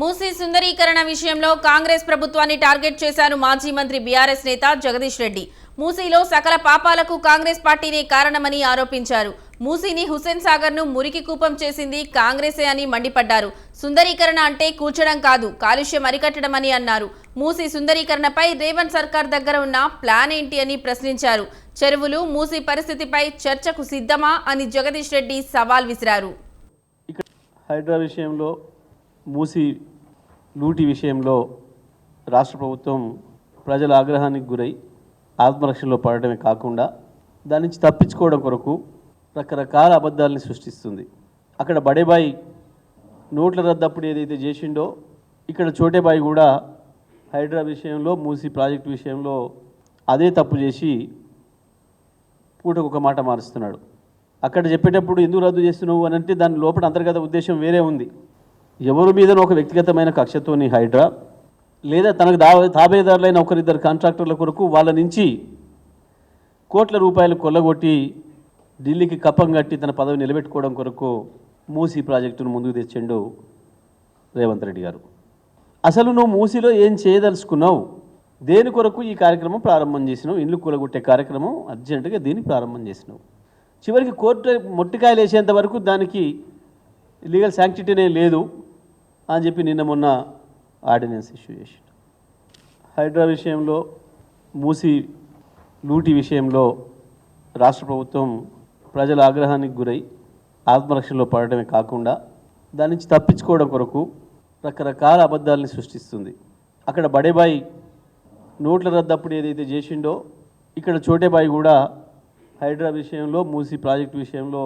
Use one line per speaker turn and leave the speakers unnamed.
మూసీ సుందరీకరణ విషయంలో కాంగ్రెస్ ప్రభుత్వాన్ని టార్గెట్ చేశారు మాజీ మంత్రి బీఆర్ఎస్ నేత జగదీష్ రెడ్డి. మూసీలో సకల పాపాలకు కాంగ్రెస్ పార్టీనే కారణమని ఆరోపించారు. మూసీని హుసేన్ సాగర్ను మురికి కూపం చేసింది కాంగ్రెసే అని మండిపడ్డారు. సుందరీకరణ అంటే కూర్చడం కాదు కాలుష్యం అరికట్టడం అని అన్నారు. మూసీ సుందరీకరణపై రేవంత్ సర్కార్ దగ్గర ఉన్న ప్లాన్ ఏంటి అని ప్రశ్నించారు. చెరువులు మూసీ పరిస్థితిపై చర్చకు సిద్ధమా అని జగదీష్ రెడ్డి సవాల్ విసిరారు.
హైడ్రా విషయంలో మూసి లూటి విషయంలో రాష్ట్ర ప్రభుత్వం ప్రజల ఆగ్రహానికి గురై ఆత్మరక్షణలో పడటమే కాకుండా దాని నుంచి తప్పించుకోవడం కొరకు రకరకాల అబద్ధాలని సృష్టిస్తుంది. అక్కడ బడేబాయి నోట్ల రద్దప్పుడు ఏదైతే చేసిండో ఇక్కడ చోటేబాయి కూడా హైడ్రా విషయంలో మూసి ప్రాజెక్టు విషయంలో అదే తప్పు చేసి పూటకు ఒక మాట మారుస్తున్నాడు. అక్కడ చెప్పేటప్పుడు ఎందుకు రద్దు చేస్తున్నావు అని అంటే దాని లోపల అంతర్గత ఉద్దేశం వేరే ఉంది. ఎవరి మీద ఒక వ్యక్తిగతమైన కక్షతోని హైడ్రా లేదా తనకు దా తాబేదారులైన ఒకరిద్దరు కాంట్రాక్టర్ల కొరకు వాళ్ళ నుంచి కోట్ల రూపాయలు కొల్లగొట్టి ఢిల్లీకి కప్పం కట్టి తన పదవి నిలబెట్టుకోవడం కొరకు మూసీ ప్రాజెక్టును ముందుకు తెచ్చిండు రేవంత్ రెడ్డి గారు. అసలు నువ్వు మూసీలో ఏం చేయదలుచుకున్నావు? దేని కొరకు ఈ కార్యక్రమం ప్రారంభం చేసినావు? ఇండ్లు కూలగొట్టే కార్యక్రమం అర్జెంటుగా దీన్ని ప్రారంభం చేసినావు. చివరికి కోర్టు మొట్టికాయలు వేసేంత వరకు దానికి లీగల్ శాంక్టిటీనే లేదు. అని చెప్పి నిన్న మొన్న ఆర్డినెన్స్ ఇష్యూ చేసిండు. హైడ్రా విషయంలో మూసి లూటి విషయంలో రాష్ట్ర ప్రభుత్వం ప్రజల ఆగ్రహానికి గురై ఆత్మరక్షణలో పడటమే కాకుండా దాని నుంచి తప్పించుకోవడం కొరకు రకరకాల అబద్ధాలని సృష్టిస్తుంది. అక్కడ బడేబాయి నోట్ల రద్దప్పుడు ఏదైతే చేసిండో ఇక్కడ చోటేబాయి కూడా హైడ్రా విషయంలో మూసి ప్రాజెక్టు విషయంలో